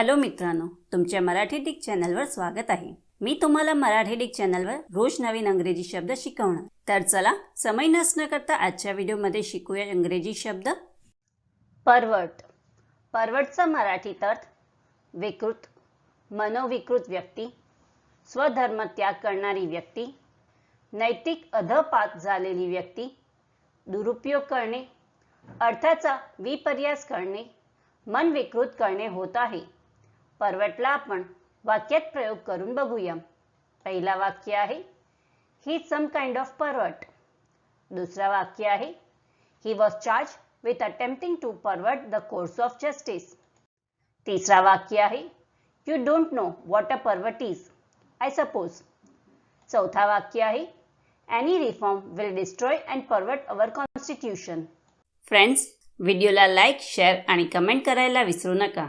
Hello मित्रांनो तुमच्या Marathi Dick चॅनलवर स्वागत आहे. मी तुम्हाला मराठी डिक चॅनलवर रोज नवीन अंग्रेजी शब्द शिकवणार. तर चला समय नसणं करता आजच्या व्हिडिओमध्ये शिकूया इंग्रजी शब्द. परवट परवटचा मराठीत अर्थ विकृत मनोविकृत व्यक्ती स्वधर्म त्याग करणारी व्यक्ती नैतिक अधपात झालेली व्यक्ती दुरुपयोग करणे अर्थाचा विपर्यास करणे मन विकृत करणे होत आहे. परवटला आपण. वाक्यात प्रयोग करून बघूया. पहिला वाक्य आहे ही सम काइंड ऑफ परवट दुसरा वाक्य आहे he was charge with attempting to pervert the course of justice तिसरा वाक्य आहे you don't know what a pervert is I suppose चौथा वाक्य आहे any reform will destroy and pervert our constitution friends व्हिडिओला लाईक शेअर आणि comment करायला विसरू नका.